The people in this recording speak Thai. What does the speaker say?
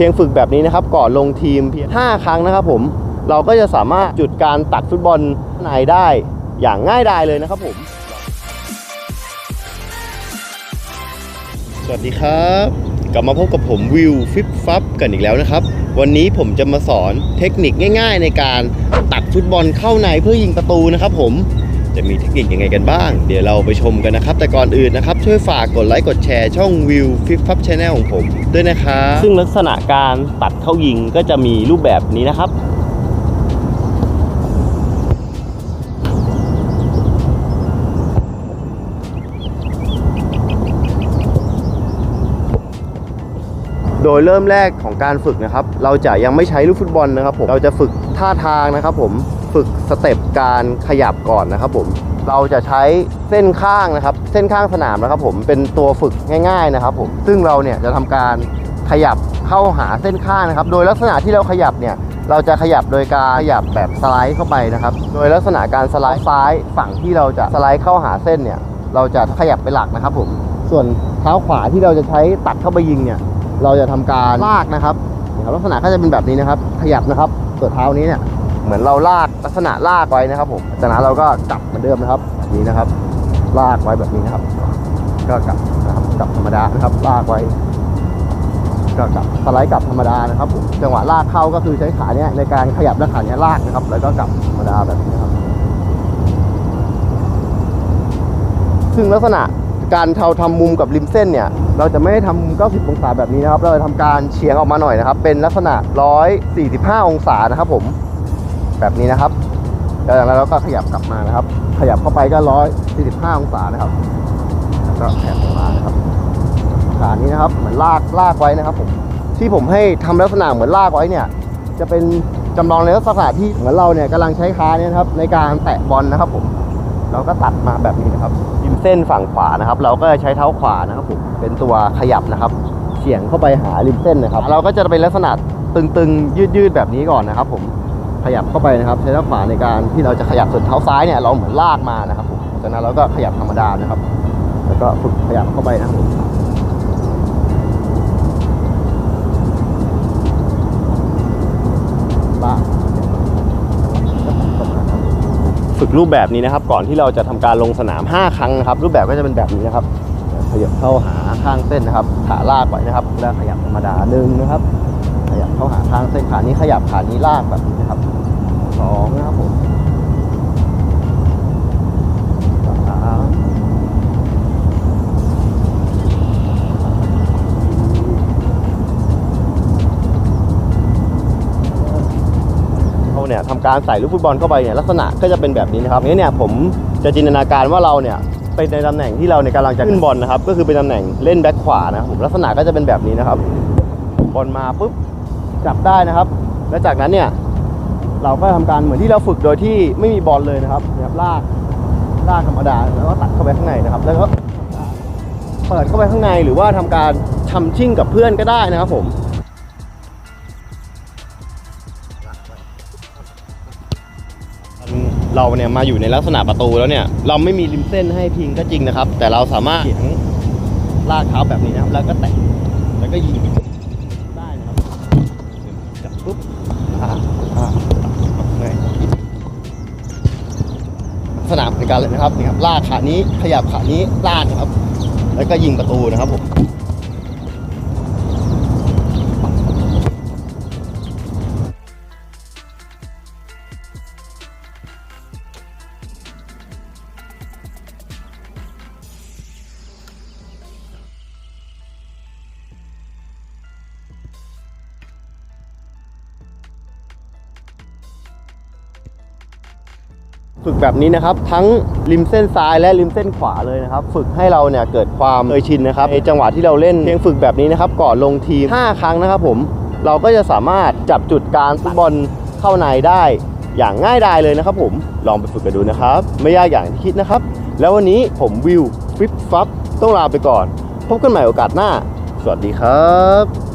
เพียงฝึกแบบนี้นะครับก่อนลงทีมเพียง5ครั้งนะครับผมเราก็จะสามารถจุดการตัดฟุตบอลในได้อย่างง่ายดายเลยนะครับผม สวัสดีครับ กลับมาพบกับผมวิวฟิปฟับกันอีกแล้วนะครับ วันนี้ผมจะมาสอนเทคนิคง่าย ๆ ในการตัดฟุตบอลเข้าในเพื่อยิงประตูนะครับผม จะมีเทคนิคยังไงกันบ้าง เดี๋ยวเราไปชมกันนะครับ แต่ก่อนอื่นนะครับ ช่วยฝากกดไลค์กดแชร์ช่องวิวฟิปฟับชแนลของผม ด้วยนะครับซึ่งลักษณะการตัดเข้ายิงก็จะมีรูปแบบนี้นะครับโดยเริ่มแรกของการฝึกนะครับ เราจะยังไม่ใช้ลูกฟุตบอลนะครับผม เราจะฝึกท่าทางนะครับผม ฝึกสเต็ปการขยับก่อนนะครับผมเราจะใช้เส้นข้างนะครับ เส้นข้างสนามนะครับผมเป็นตัวฝึกง่าย ๆนะครับผมซึ่งเราเนี่ยจะทำการขยับเข้าหาเส้นข้างนะครับ โดยลักษณะที่เราขยับเนี่ยเราจะขยับโดยการขยับแบบสไลด์เข้าไปนะครับ โดยลักษณะการสไลด์ซ้ายฝั่งที่เราจะสไลด์เข้าหาเส้นเนี่ยเราจะขยับไปหลักนะครับผมส่วนเท้าขวาที่เราจะใช้ตัดเข้าไปยิงเนี่ยเราจะทำการลากนะครับนะครับลักษณะก็จะเป็นแบบนี้นะครับ ขยับนะครับส่วนเท้านี้เนี่ย เหมือนเราลากลักษณะลากไว้นะครับ ผมจากนั้นเราก็กลับเหมือนเดิมนะครับนี้นะครับ ลากไว้แบบนี้นะครับ ก็กลับนะครับกลับธรรมดานะครับ ลากไว้ ก็กลับสไลด์กลับธรรมดานะครับผมจังหวะลากเข้าก็คือใช้ขาเนี้ยในการขยับและขาเนี้ยลากนะครับ แล้วก็กลับธรรมดาแบบนี้นะครับ ซึ่งลักษณะการเทาทำมุมกับริมเส้นเนี่ย เราจะไม่ได้ทำ90 องศาแบบนี้นะครับ เราจะทำการเฉียงออกมาหน่อยนะครับ เป็นลักษณะ 145 องศานะครับผม แบบนี้นะครับแล้วจากนั้นเราก็ขยับกลับมานะครับ ขยับเข้าไปก็145องศานะครับแล้วก็แผนออกมานะครับขานี้นะครับเหมือนลากลากไว้นะครับผมที่ผมให้ทำลักษณะเหมือนลากไว้เนี่ย จะเป็นจำลองในลักษณะที่เหมือนเราเนี่ยกำลังใช้ขาเนี่ยครับ ในการแตะบอลนะครับผมเราก็ตัดมาแบบนี้นะครับริมเส้นฝั่งขวานะครับ เราก็ใช้เท้าขวานะครับผมเป็นตัวขยับนะครับเฉียงเข้าไปหาริมเส้นนะครับ เราก็จะเป็นลักษณะตึงๆยืดๆแบบนี้ก่อนนะครับผม ขยับเข้าไปนะครับ ใช้เท้าขวาในการที่เราจะขยับส่วนเท้าซ้ายเนี่ยเราเหมือนลากมานะครับจากนั้นเราก็ขยับธรรมดานะครับ แล้วก็ฝึกขยับเข้าไปนะครับลากฝึกรูปแบบนี้นะครับ ก่อนที่เราจะทำการลงสนาม 5 ครั้งนะครับ รูปแบบก็จะเป็นแบบนี้นะครับขยับเข้าหาข้างเส้นนะครับขาลากไว้นะครับ แล้วขยับธรรมดาหนึ่งนะครับ เขาหาข้างเส้นขานี้ขยับขานี้ลากแบบนี้นะครับสองนะครับผมสามเราเนี่ยทำการใส่ลูกฟุตบอลเข้าไปเนี่ยลักษณะก็จะเป็นแบบนี้นะครับนี้เนี่ยผมจะจินตนาการว่าเราเนี่ยเป็นในตำแหน่งที่เราในกำลังจะขึ้นบอลนะครับ ก็คือเป็นตำแหน่งเล่นแบ็คขวานะครับผมลักษณะก็จะเป็นแบบนี้นะครับบอลมาปุ๊บ จับได้นะครับ แล้วจากนั้นเนี่ยเราก็ทำการเหมือนที่เราฝึกโดยที่ไม่มีบอลเลยนะครับนะครับลากลากธรรมดาแล้วก็ตัดเข้าไปข้างในนะครับ แล้วก็เปิดเข้าไปข้างในหรือว่าทำการทำชิ่งกับเพื่อนก็ได้นะครับผมเราเนี่ยมาอยู่ในลักษณะประตูแล้วเนี่ย เราไม่มีริมเส้นให้พิงก็จริงนะครับ แต่เราสามารถเขียงลากเท้าแบบนี้นะครับ แล้วก็แตะแล้วก็ยิง ปุ๊บอ่าอ่าง่ายลักษณะในการเลยนะครับนี่ครับลากขานี้ขยับขานี้ลากนะครับ แล้วก็ยิงประตูนะครับผม ฝึกแบบนี้นะครับ ทั้งริมเส้นซ้ายและริมเส้นขวาเลยนะครับ ฝึกให้เราเนี่ยเกิดความเคยชินนะครับในจังหวะที่เราเล่นเพียงฝึกแบบนี้นะครับก่อนลงทีม 5 ครั้งนะครับผมเราก็จะสามารถจับจุดการฟุตบอลเข้าในได้อย่างง่ายดายเลยนะครับผมลองไปฝึกกันดูนะครับ ไม่ยากอย่างที่คิดนะครับ แล้ววันนี้ผมวิวฟิปฟับต้องลาไปก่อน พบกันใหม่โอกาสหน้า สวัสดีครับ